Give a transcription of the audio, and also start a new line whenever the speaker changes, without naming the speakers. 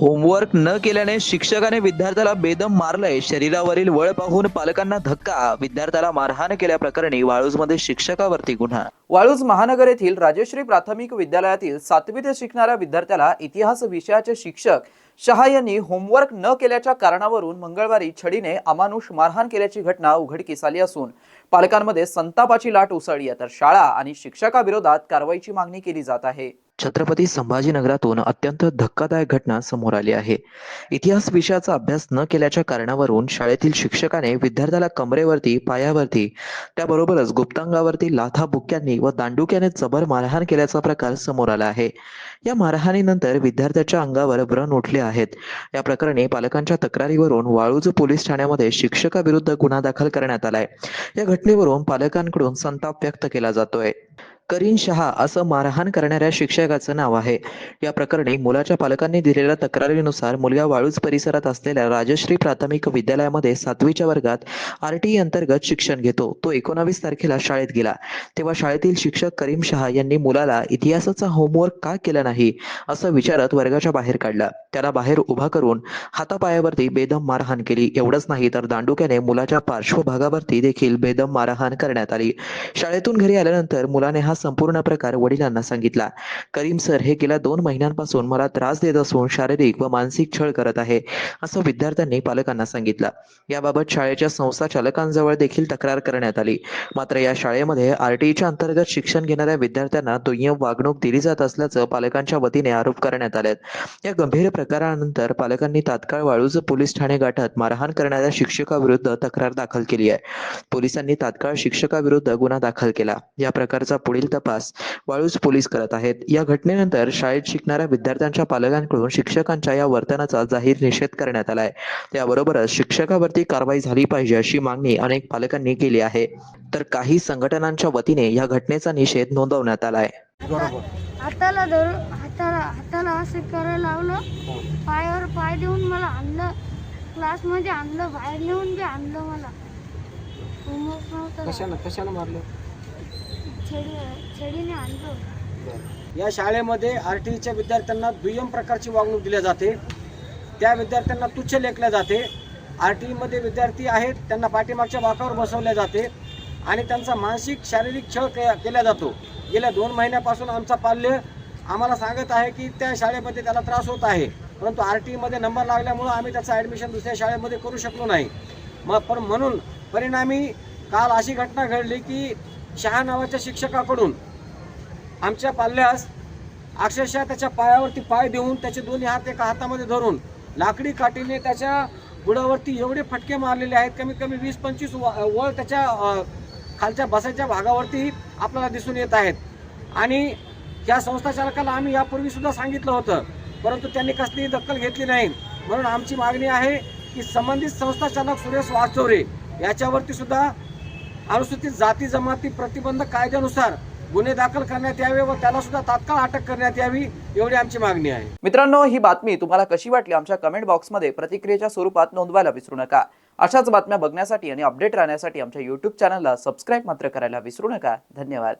Homework न केल्याने शिक्षकाने विद्यार्थ्याला बेदम मारलंय. शरीरावरील वळ पाहून पालकांना धक्का. विद्यार्थ्याला मारहाण केल्याप्रकरणी वाळूजमध्ये शिक्षकावरती गुन्हा.
वाळूज महानगर येथील राजश्री प्राथमिक विद्यालयातील सातवीत शिकणाऱ्या विद्यार्थ्याला इतिहास विषयाचे शिक्षक शहा यांनी होमवर्क न केल्याच्या कारणावरून मंगळवारी छडीने अमानुष मारहाण केल्याची घटना उघडकीस आली असून पालकांमध्ये संतापाची लाट उसळली आहे. तर शाळा आणि शिक्षकाविरोधात कारवाईची मागणी केली जात आहे.
छत्रपती संभाजीनगरातून अत्यंत धक्कादायक घटना समोर आली आहे. इतिहास विषयाचा अभ्यास न केल्याच्या कारणावरून शाळेतील शिक्षकाने विद्यार्थ्याला कमरेवरती पायावरती त्याबरोबरच गुप्तांगावरती लाथा बुक्क्यांनी व दांडुक्याने जबर मारहाण केल्याचा प्रकार समोर आला आहे. या मारहाणीनंतर विद्यार्थ्याच्या अंगावर व्रण उठले आहेत. या प्रकरणी पालकांच्या तक्रारीवरून वाळूज पोलीस ठाण्यामध्ये शिक्षकाविरुद्ध गुन्हा दाखल करण्यात आलाय. या घटनेवरून पालकांकडून संताप व्यक्त केला जातोय. करीन शहा असं मारहाण करणाऱ्या शिक्षकाचं नाव आहे. या प्रकरणी मुलाच्या पालकांनी दिलेल्या तक्रारीनुसार मुलगा वाळूज परिसरात असलेल्या राजश्री प्राथमिक विद्यालयामध्ये सातवीच्या वर्गात आर टी e अंतर्गत शिक्षण घेतो. तो एकोणावीस तारखेला शाळेत गेला. तेव्हा शाळेतील शिक्षक करीम शहा यांनी मुलाला इतिहासाचा होमवर्क का केला नाही? असं विचारत वर्गाच्या बाहेर काढला. त्याला बाहेर उभा करून हातापायावरती बेदम मारहाण केली. एवढंच नाही तर दांडुक्याने मुलाच्या पार्श्वभागावरती देखील बेदम मारहाण करण्यात आली. शाळेतून घरी आल्यानंतर मुलाने हा संपूर्ण प्रकार वडिलांना सांगितला. करीम सर हे गेल्या दोन महिन्यांपासून मला त्रास देत असून शारीरिक व मानसिक छळ करत आहे असं विद्यार्थ्यांनी पालकांना सांगितलं. याबाबत शाळेच्या संस्था चालकांजवळ देखील तक्रार करण्यात आली. मात्र या शाळेमध्ये आरटीईच्या अंतर्गत शिक्षण घेणाऱ्या विद्यार्थ्यांना दुय्यम वागणूक दिली जात असल्याचं पालकांच्या वतीने आरोप करण्यात आले या गंभीर प्रकारानंतर पालकांनी तात्काळ वाळूज पोलीस ठाणे गाठत मारहाण करणाऱ्या शिक्षकाविरुद्ध तक्रार दाखल केली आहे. पोलिसांनी तात्काळ शिक्षकाविरुद्ध गुन्हा दाखल केला. या प्रकारचा पुढील तपास वाळूज पोलीस करत आहेत. या घटनेनंतर शाळेत शिकणाऱ्या विद्यार्थ्यांच्या पालकांकडून शिक्षकांच्या या वर्तनाचा जाहीर निषेध करण्यात आलाय. त्याबरोबरच शिक्षकावरती कारवाई झाली पाहिजे अशी मागणी अनेक पालकांनी केली आहे. तर काही संघटनांच्या वतीने या घटनेचा निषेध नोंदवण्यात आलाय.
हाताला धरून हाताला हाताला असं करायला लावलं. पायावर पाय देऊन मला आणलं. क्लासमध्ये आणलं बाहेर नेऊन बी आणलं मला.
कशानं कशानं मारलं?
छडीने
या शाळेमध्ये आर टी ईच्या विद्यार्थ्यांना दुय्यम प्रकारची वागणूक दिली जाते. त्या विद्यार्थ्यांना तुच्छ लेखल्या जाते. आर टी ईमध्ये विद्यार्थी आहेत त्यांना पाठीमागच्या वाकावर बसवल्या जाते आणि त्यांचा मानसिक शारीरिक छळ के केला जातो. गेल्या दोन महिन्यापासून आमचा पाल्य आम्हाला सांगत आहे की त्या शाळेमध्ये त्याला त्रास होत आहे. परंतु आर टी ईमध्ये नंबर लागल्यामुळं आम्ही त्याचं ॲडमिशन दुसऱ्या शाळेमध्ये करू शकलो नाही. मग पण म्हणून परिणामी काल अशी घटना घडली की शहा नावाच्या शिक्षकाकडून आमच्या पाल्यास अक्षरशः त्याच्या पायावरती पाय देऊन त्याचे दोन्ही हात एका हातामध्ये धरून लाकडी काठीने त्याच्या बुडावरती एवढे फटके मारलेले आहेत कमीत कमी वीस पंचवीस व- वळ त्याच्या खालच्या बसाच्या भागावरती आपल्याला दिसून येत आहेत. आणि या संस्था चालकाला आम्ही यापूर्वीसुद्धा सांगितलं होतं परंतु त्यांनी कसलीही दखल घेतली नाही. म्हणून आमची मागणी आहे की संबंधित संस्थाचालक सुरेश वाचोरे याच्यावरती सुद्धा अनुसूचित जाती जमाती प्रतिबंध कायद्यानुसार गुन्हे दाखल करण्यात यावे व त्याला सुद्धा तात्काळ अटक करण्यात यावी एवढी आमची मागणी आहे.
मित्रांनो ही बातमी तुम्हाला कशी वाटली? आमच्या कमेंट बॉक्समध्ये प्रतिक्रियेच्या स्वरूपात नोंदवायला विसरू नका. अशाच बातम्या बघण्यासाठी आणि अपडेट राहण्यासाठी आमच्या युट्यूब चॅनलला सबस्क्राईब मात्र करायला विसरू नका. धन्यवाद.